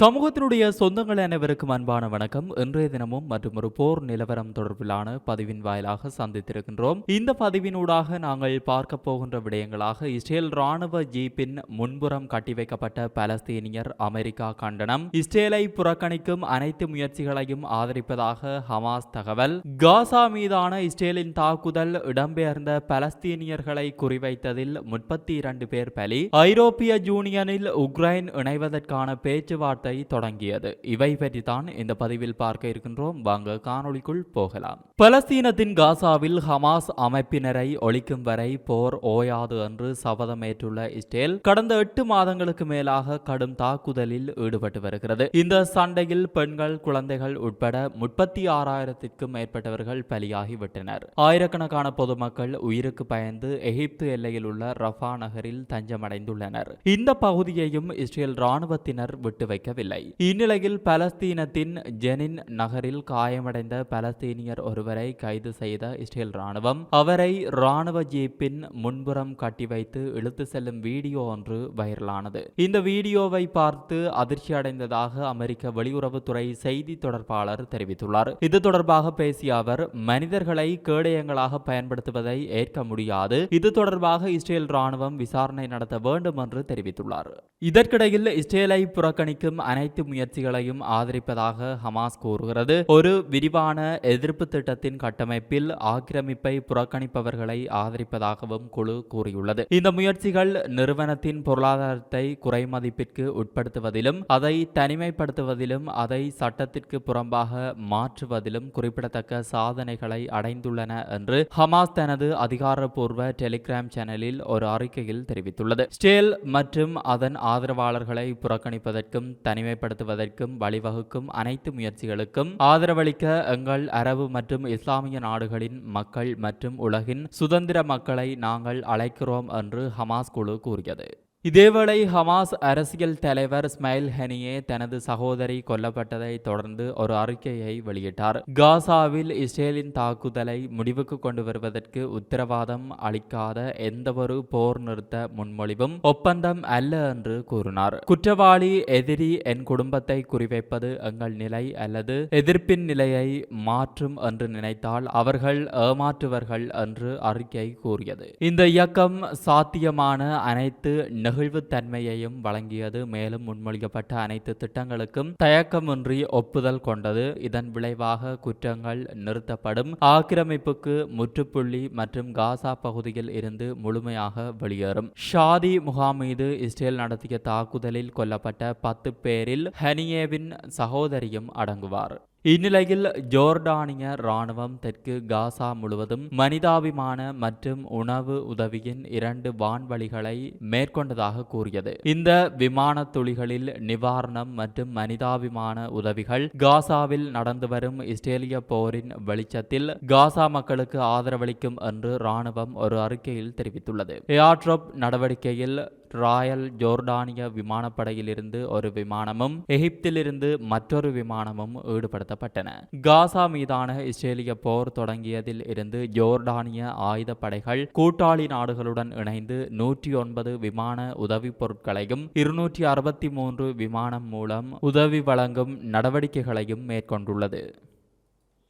சமூகத்தினுடைய சொந்தங்கள் அனைவருக்கும் அன்பான வணக்கம். இன்றைய தினமும் மற்றும் ஒரு போர் நிலவரம் தொடர்பிலான பதிவின் வாயிலாக சந்தித்திருக்கின்றோம். இந்த பதிவினூடாக நாங்கள் பார்க்க போகின்ற விடயங்களாக இஸ்ரேல் ராணுவ ஜீப்பின் முன்புறம் கட்டி வைக்கப்பட்ட பலஸ்தீனியர் அமெரிக்கா கண்டனம். இஸ்ரேலை புறக்கணிக்கும் அனைத்து முயற்சிகளையும் ஆதரிப்பதாக ஹமாஸ் தகவல். காசா மீதான இஸ்ரேலின் தாக்குதல் இடம்பெயர்ந்த பலஸ்தீனியர்களை குறிவைத்ததில் முப்பத்தி இரண்டு பேர் பலி. ஐரோப்பிய யூனியனில் உக்ரைன் இணைவதற்கான பேச்சுவார்த்தை தொடங்கியது. இவை பற்றி தான் இந்த பதிவில் பார்க்க இருக்கின்றோம். வாங்க காணொளிக்குள் போகலாம். பலஸ்தீனத்தின் காசாவில் ஹமாஸ் அமைப்பினரை ஒழிக்கும் வரை போர் ஓயாது என்று சபதமேற்றுள்ள இஸ்ரேல் கடந்த எட்டு மாதங்களுக்கு மேலாக கடும் தாக்குதலில் ஈடுபட்டு வருகிறது. இந்த சண்டையில் பெண்கள் குழந்தைகள் உட்பட முப்பத்தி ஆறாயிரத்திற்கும் மேற்பட்டவர்கள் பலியாகிவிட்டனர் ஆயிரக்கணக்கான பொதுமக்கள் உயிருக்கு பயந்து எகிப்து எல்லையில் உள்ள ரஃபா நகரில் தஞ்சமடைந்துள்ளனர். இந்த பகுதியையும் இஸ்ரேல் ராணுவத்தினர் விட்டு வைக்க வைக்கவில்லை இந்நிலையில் பலஸ்தீனத்தின் ஜெனின் நகரில் காயமடைந்த பலஸ்தீனியர் ஒருவரை கைது செய்த இஸ்ரேல் ராணுவம் அவரை ராணுவ ஜீப்பின் முன்புறம் கட்டி வைத்து இழுத்து செல்லும் வீடியோ ஒன்று வைரலானது. இந்த வீடியோவை பார்த்து அதிர்ச்சி அடைந்ததாக அமெரிக்க வெளியுறவுத்துறை செய்தி தொடர்பாளர் தெரிவித்துள்ளார். இது தொடர்பாக பேசிய அவர் மனிதர்களை கேடயங்களாக பயன்படுத்துவதை ஏற்க முடியாது. இது தொடர்பாக இஸ்ரேல் ராணுவம் விசாரணை நடத்த வேண்டும் என்று தெரிவித்துள்ளார். இதற்கிடையில் இஸ்ரேலை புறக்கணிக்கும் அனைத்து முயற்சிகளையும் ஆதரிப்பதாக ஹமாஸ் கூறுகிறது. ஒரு விரிவான எதிர்ப்பு திட்டத்தின் கட்டமைப்பில் ஆக்கிரமிப்பை புறக்கணிப்பவர்களை ஆதரிப்பதாகவும் குழு கூறியுள்ளது. இந்த முயற்சிகள் நிறுவனத்தின் பொருளாதாரத்தை குறைமதிப்பிற்கு உட்படுத்துவதிலும் அதை தனிமைப்படுத்துவதிலும் அதை சட்டத்திற்கு புறம்பாக மாற்றுவதிலும் குறிப்பிடத்தக்க சாதனைகளை அடைந்துள்ளன என்று ஹமாஸ் தனது அதிகாரப்பூர்வ டெலிகிராம் சேனலில் ஒரு அறிக்கையில் தெரிவித்துள்ளது. ஸ்டேல் மற்றும் அதன் ஆதரவாளர்களை புறக்கணிப்பதற்கும் தனிமைப்படுத்துவதற்கும் வழிவகுக்கும் அனைத்து முயற்சிகளுக்கும் ஆதரவளிக்க எங்கள் அரபு மற்றும் இஸ்லாமிய நாடுகளின் மக்கள் மற்றும் உலகின் சுதந்திர மக்களை நாங்கள் அழைக்கிறோம் என்று ஹமாஸ் குழு கூறியது. இதேவேளை ஹமாஸ் அரசியல் தலைவர் ஸ்மைல் ஹெனியே தனது சகோதரி கொல்லப்பட்டதை தொடர்ந்து ஒரு அறிக்கையை வெளியிட்டார். காசாவில் இஸ்ரேலின் தாக்குதலை முடிவுக்கு கொண்டு வருவதற்கு உத்தரவாதம் அளிக்காத எந்தவொரு போர் நிறுத்த முன்மொழிவும் ஒப்பந்தம் அல்ல என்று கூறினார். குற்றவாளி எதிரி என் குடும்பத்தை குறிவைப்பது எங்கள் நிலை அல்லது எதிர்ப்பின் நிலையை மாற்றும் என்று நினைத்தால் அவர்கள் ஏமாற்றுவர்கள் என்று அறிக்கை கூறியது. இந்த இயக்கம் சாத்தியமான அனைத்து நெகிழ்வுத்தன்மையையும் வழங்கியது மேலும் முன்மொழிக்கப்பட்ட அனைத்து திட்டங்களுக்கும் தயக்கமின்றி ஒப்புதல் கொண்டது. இதன் விளைவாக குற்றங்கள் நிறுத்தப்படும். ஆக்கிரமிப்புக்கு முற்றுப்புள்ளி மற்றும் காசா பகுதியில் இருந்து முழுமையாக வெளியேறும். ஷாதி முகாம் மீது இஸ்ரேல் நடத்திய தாக்குதலில் கொல்லப்பட்ட பத்து பேரில் ஹனியேவின் சகோதரியும் அடங்குவார். இந்நிலையில் ஜோர்டானிய ராணுவம் தெற்கு காசா முழுவதும் மனிதாபிமான மற்றும் உணவு உதவியின் இரண்டு வான்வழிகளை மேற்கொண்டதாக கூறியது. இந்த விமான துளிகளில் நிவாரணம் மற்றும் மனிதாபிமான உதவிகள் காசாவில் நடந்து வரும் இஸ்ரேலிய போரின் வெளிச்சத்தில் காசா மக்களுக்கு ஆதரவளிக்கும் என்று ராணுவம் ஒரு அறிக்கையில் தெரிவித்துள்ளது. ஏர்ட்ரோப் நடவடிக்கையில் ராயல் ஜோர்டானிய விமானப்படையிலிருந்து ஒரு விமானமும் எகிப்திலிருந்து மற்றொரு விமானமும் ஈடுபடுத்தப்பட்டன. காசா மீதான இஸ்ரேலிய போர் தொடங்கியதில் இருந்து ஜோர்டானிய ஆயுதப்படைகள் கூட்டாளி நாடுகளுடன் இணைந்து நூற்றி ஒன்பது விமான உதவிப் பொருட்களையும் இருநூற்றி அறுபத்தி மூன்று விமானம் மூலம் உதவி வழங்கும் நடவடிக்கைகளையும் மேற்கொண்டுள்ளது.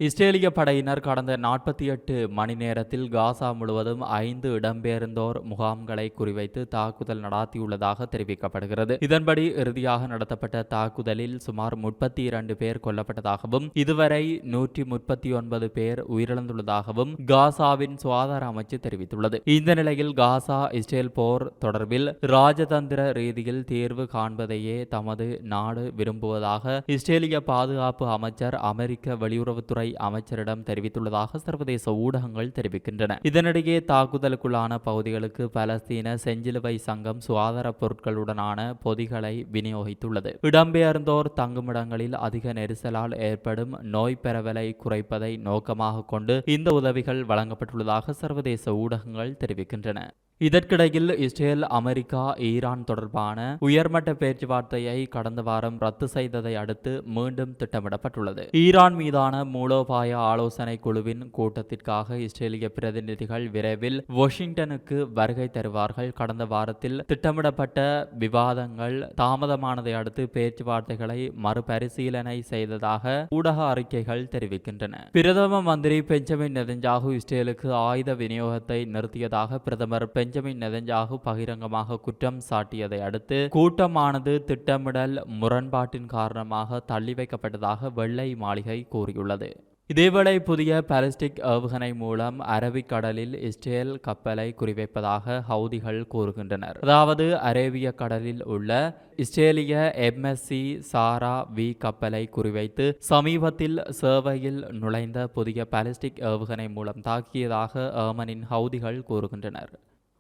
இஸ்ரேலிய படையினர் கடந்த நாற்பத்தி எட்டு மணி நேரத்தில் காசா முழுவதும் ஐந்து இடம்பெயர்ந்தோர் முகாம்களை குறிவைத்து தாக்குதல் நடாத்தியுள்ளதாக தெரிவிக்கப்படுகிறது. இதன்படி இறுதியாக நடத்தப்பட்ட தாக்குதலில் சுமார் முப்பத்தி இரண்டு பேர் கொல்லப்பட்டதாகவும் இதுவரை நூற்றி முப்பத்தி ஒன்பது பேர் உயிரிழந்துள்ளதாகவும் காசாவின் சுகாதார அமைச்சு தெரிவித்துள்ளது. இந்த நிலையில் காசா இஸ்ரேல் போர் தொடர்பில் ராஜதந்திர ரீதியில் தேர்வு காண்பதையே தமது நாடு விரும்புவதாக இஸ்ரேலிய பாதுகாப்பு அமைச்சர் அமெரிக்க வெளியுறவுத்துறை அமைச்சரிடம் தெரிவித்துள்ளதாக சர்வதேச ஊடகங்கள் தெரிவிக்கின்றன. இதனிடையே தாக்குதலுக்குள்ளான பகுதிகளுக்கு பலஸ்தீன செஞ்சிலுவை சங்கம் சுகாதார பொருட்களுடனான பொதிகளை விநியோகித்துள்ளது. இடம்பெயர்ந்தோர் தங்குமிடங்களில் அதிக நெரிசலால் ஏற்படும் நோய் பரவலை குறைப்பதை நோக்கமாக கொண்டு இந்த உதவிகள் வழங்கப்பட்டுள்ளதாக சர்வதேச ஊடகங்கள் தெரிவிக்கின்றன. இதற்கிடையில் இஸ்ரேல் அமெரிக்கா ஈரான் தொடர்பான உயர்மட்ட பேச்சுவார்த்தையை கடந்த வாரம் ரத்து செய்ததை அடுத்து மீண்டும் திட்டமிடப்பட்டுள்ளது. ஈரான் மீதான மூலோபாய ஆலோசனை குழுவின் கூட்டத்திற்காக இஸ்ரேலிய பிரதிநிதிகள் விரைவில் வாஷிங்டனுக்கு வருகை தருவார்கள். கடந்த வாரத்தில் திட்டமிடப்பட்ட விவாதங்கள் தாமதமானதை அடுத்து பேச்சுவார்த்தைகளை மறுபரிசீலனை செய்ததாக ஊடக அறிக்கைகள் தெரிவிக்கின்றன. பிரதம மந்திரி பெஞ்சமின் நெதஞ்சாகு இஸ்ரேலுக்கு ஆயுத விநியோகத்தை நிறுத்தியதாக பிரதமர் பெஞ்சமின் நெதஞ்சாகு பகிரங்கமாக குற்றம் சாட்டியதை அடுத்து கூட்டமானது திட்டமிடல் முரண்பாட்டின் காரணமாக தள்ளி வைக்கப்பட்டதாக வெள்ளை மாளிகை கூறியுள்ளது. இதேவேளை புதிய பாலிஸ்டிக் ஏவுகணை மூலம் அரபிக்கடலில் இஸ்ரேல் கப்பலை குறிவைப்பதாக ஹவுதிகள் கூறுகின்றனர். அதாவது அரேபிய கடலில் உள்ள இஸ்ரேலிய எம்எஸ்சி சாரா வி கப்பலை குறிவைத்து சமீபத்தில் சேவையில் நுழைந்த புதிய பாலிஸ்டிக் ஏவுகணை மூலம் தாக்கியதாக ஏமனின் ஹவுதிகள் கூறுகின்றனர்.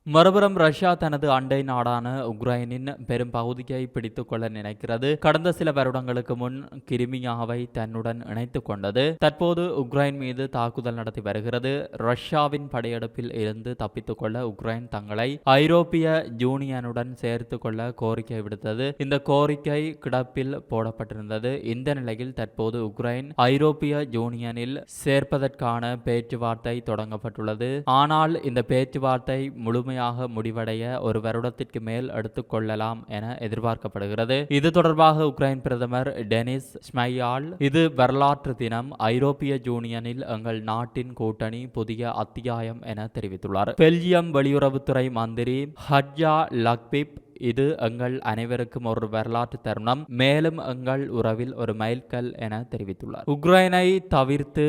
மறுபுறம் ரஷ்யா தனது அண்டை நாடான உக்ரைனின் பெரும் பகுதியை பிடித்துக் கொள்ள நினைக்கிறது. கடந்த சில வருடங்களுக்கு முன் கிரிமியாவை தன்னுடன் இணைத்துக் கொண்டது. தற்போது உக்ரைன் மீது தாக்குதல் நடத்தி வருகிறது. ரஷ்யாவின் படையெடுப்பில் இருந்து தப்பித்துக் கொள்ள உக்ரைன் தங்களை ஐரோப்பிய யூனியனுடன் சேர்த்து கொள்ள கோரிக்கை விடுத்தது. இந்த கோரிக்கை கிடப்பில் போடப்பட்டிருந்தது. இந்த நிலையில் தற்போது உக்ரைன் ஐரோப்பிய யூனியனில் சேர்ப்பதற்கான பேச்சுவார்த்தை தொடங்கப்பட்டுள்ளது. ஆனால் இந்த பேச்சுவார்த்தை முழுமை முழுமையாக முடிவடைய ஒரு வருடத்திற்கு மேல் எடுத்துக்கொள்ளலாம் என எதிர்பார்க்கப்படுகிறது. இது தொடர்பாக உக்ரைன் பிரதமர் டெனிஸ் ஸ்மையால் இது வரலாற்று தினம் ஐரோப்பிய யூனியனில் எங்கள் நாட்டின் கூட்டணி புதிய அத்தியாயம் என தெரிவித்துள்ளார். பெல்ஜியம் வெளியுறவுத்துறை மந்திரி ஹட்ஜா லக்பிப் இது எங்கள் அனைவருக்கும் ஒரு வரலாற்று தருணம். மேலும் எங்கள் உறவில் ஒரு மைல்கல் என தெரிவித்துள்ளார். உக்ரைனை தவிர்த்து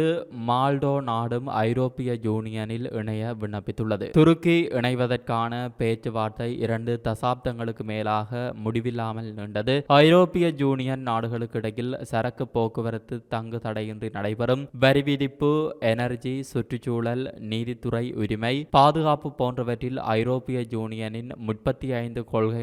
மால்டோ நாடும் ஐரோப்பிய யூனியனில் இணைய விண்ணப்பித்துள்ளது. துருக்கி இணைவதற்கான பேச்சுவார்த்தை இரண்டு தசாப்தங்களுக்கு மேலாக முடிவில்லாமல் நீண்டது. ஐரோப்பிய யூனியன் நாடுகளுக்கு இடையில் சரக்கு போக்குவரத்து தங்கு தடையின்றி நடைபெறும். வரி விதிப்பு எனர்ஜி சுற்றுச்சூழல் நீதித்துறை உரிமை பாதுகாப்பு போன்றவற்றில் ஐரோப்பிய யூனியனின் முப்பத்தி ஐந்து கொள்கை